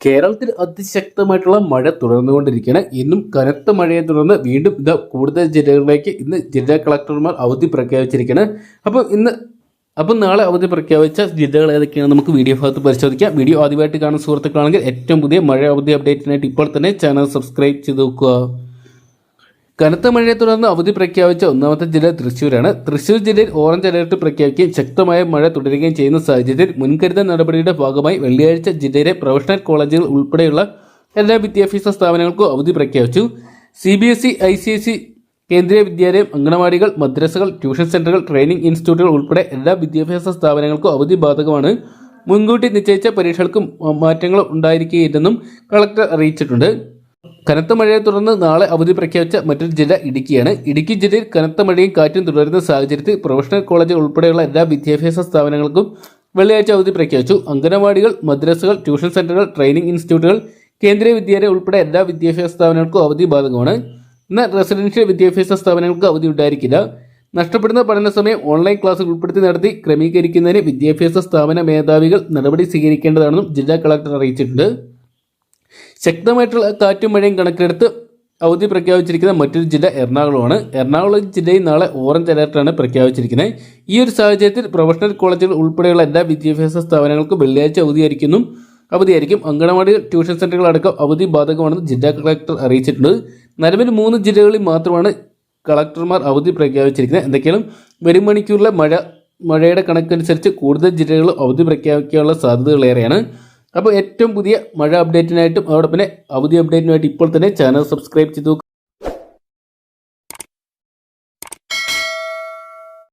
കേരളത്തിൽ അതിശക്തമായിട്ടുള്ള മഴ തുടർന്നുകൊണ്ടിരിക്കുകയാണ്. ഇന്നും കനത്ത മഴയെ തുടർന്ന് വീണ്ടും ഇത് കൂടുതൽ ജില്ലകളിലേക്ക് ഇന്ന് ജില്ലാ കളക്ടർമാർ അവധി പ്രഖ്യാപിച്ചിരിക്കുകയാണ്. അപ്പോൾ ഇന്ന് അപ്പം നാളെ അവധി പ്രഖ്യാപിച്ച ജില്ലകൾ ഏതൊക്കെയാണ് നമുക്ക് വീഡിയോ ഭാഗത്ത് പരിശോധിക്കാം. വീഡിയോ ആദ്യമായിട്ട് കാണുന്ന സുഹൃത്തുക്കളാണെങ്കിൽ ഏറ്റവും പുതിയ മഴ അവധി അപ്ഡേറ്റിനായിട്ട് ഇപ്പോൾ തന്നെ ചാനൽ സബ്സ്ക്രൈബ് ചെയ്ത് നോക്കുക കനത്ത മഴയെ തുടർന്ന് അവധി പ്രഖ്യാപിച്ച ഒന്നാമത്തെ ജില്ല തൃശൂരാണ് തൃശൂർ ജില്ലയിൽ ഓറഞ്ച് അലർട്ട് പ്രഖ്യാപിക്കുകയും ശക്തമായ മഴ തുടരുകയും ചെയ്യുന്ന സാഹചര്യത്തിൽ മുൻകരുതൽ നടപടിയുടെ ഭാഗമായി വെള്ളിയാഴ്ച ജില്ലയിലെ പ്രൊഫഷണൽ കോളേജുകൾ ഉൾപ്പെടെയുള്ള എല്ലാ വിദ്യാഭ്യാസ സ്ഥാപനങ്ങൾക്കും അവധി പ്രഖ്യാപിച്ചു. C B S E I C S E Kendriya Vidyalaya അംഗനവാടികൾ മദ്രസകൾ tuition സെന്ററുകൾ ട്രെയിനിംഗ് ഇൻസ്റ്റിറ്റ്യൂട്ടുകൾ ഉൾപ്പെടെ എല്ലാ വിദ്യാഭ്യാസ സ്ഥാപനങ്ങൾക്കും അവധി ബാധകമാണ്. മുൻകൂട്ടി നിശ്ചയിച്ച പരീക്ഷകൾക്കും മാറ്റങ്ങൾ ഉണ്ടായിരിക്കുകയില്ലെന്നും കളക്ടർ അറിയിച്ചിട്ടുണ്ട്. കനത്ത മഴയെ തുടർന്ന് നാളെ അവധി പ്രഖ്യാപിച്ച മറ്റൊരു ജില്ല ഇടുക്കിയാണ്. ഇടുക്കി ജില്ലയിൽ കനത്ത മഴയും കാറ്റും തുടരുന്ന സാഹചര്യത്തിൽ പ്രൊഫഷണൽ കോളേജ് ഉൾപ്പെടെയുള്ള എല്ലാ വിദ്യാഭ്യാസ സ്ഥാപനങ്ങൾക്കും വെള്ളിയാഴ്ച അവധി പ്രഖ്യാപിച്ചു. അംഗനവാടികൾ മദ്രസകൾ ട്യൂഷൻ സെന്ററുകൾ ട്രെയിനിംഗ് ഇൻസ്റ്റിറ്റ്യൂട്ടുകൾ കേന്ദ്രീയ വിദ്യാലയം ഉൾപ്പെടെ എല്ലാ വിദ്യാഭ്യാസ സ്ഥാപനങ്ങൾക്കും അവധി ബാധകമാണ്. എന്നാൽ റെസിഡൻഷ്യൽ വിദ്യാഭ്യാസ സ്ഥാപനങ്ങൾക്ക് അവധി ഉണ്ടായിരിക്കില്ല. നഷ്ടപ്പെടുന്ന പഠന സമയം ഓൺലൈൻ ക്ലാസ് ഉൾപ്പെടുത്തി നടത്തി ക്രമീകരിക്കുന്നതിന് വിദ്യാഭ്യാസ സ്ഥാപന മേധാവികൾ നടപടി സ്വീകരിക്കേണ്ടതാണെന്നും ജില്ലാ കളക്ടർ അറിയിച്ചിട്ടുണ്ട്. ശക്തമായിട്ടുള്ള കാറ്റും മഴയും കണക്കിലെടുത്ത് അവധി പ്രഖ്യാപിച്ചിരിക്കുന്ന മറ്റൊരു ജില്ല എറണാകുളമാണ്. എറണാകുളം ജില്ലയിൽ നാളെ ഓറഞ്ച് അലർട്ടാണ് പ്രഖ്യാപിച്ചിരിക്കുന്നത്. ഈ ഒരു സാഹചര്യത്തിൽ പ്രൊഫഷണൽ കോളേജുകൾ ഉൾപ്പെടെയുള്ള എല്ലാ വിദ്യാഭ്യാസ സ്ഥാപനങ്ങൾക്കും വെള്ളിയാഴ്ച അവധിയായിരിക്കുന്നു. അവധിയായിരിക്കും. അങ്കണവാടി ട്യൂഷൻ സെന്ററുകൾ അടക്കം അവധി ബാധകമാണെന്ന് ജില്ലാ കളക്ടർ അറിയിച്ചിട്ടുണ്ട്. നിലവിൽ മൂന്ന് ജില്ലകളിൽ മാത്രമാണ് കളക്ടർമാർ അവധി പ്രഖ്യാപിച്ചിരിക്കുന്നത്. എന്തൊക്കെയാണ്? വരും മണിക്കൂറിലെ മഴ മഴയുടെ കണക്കനുസരിച്ച് കൂടുതൽ ജില്ലകളിൽ അവധി പ്രഖ്യാപിക്കാനുള്ള സാധ്യതകളേറെയാണ് അപ്പോൾ ഏറ്റവും പുതിയ മഴ അപ്ഡേറ്റിനായിട്ടും അതോടൊപ്പം അവധി അപ്ഡേറ്റിനായിട്ട് ഇപ്പോൾ തന്നെ ചാനൽ സബ്സ്ക്രൈബ് ചെയ്തു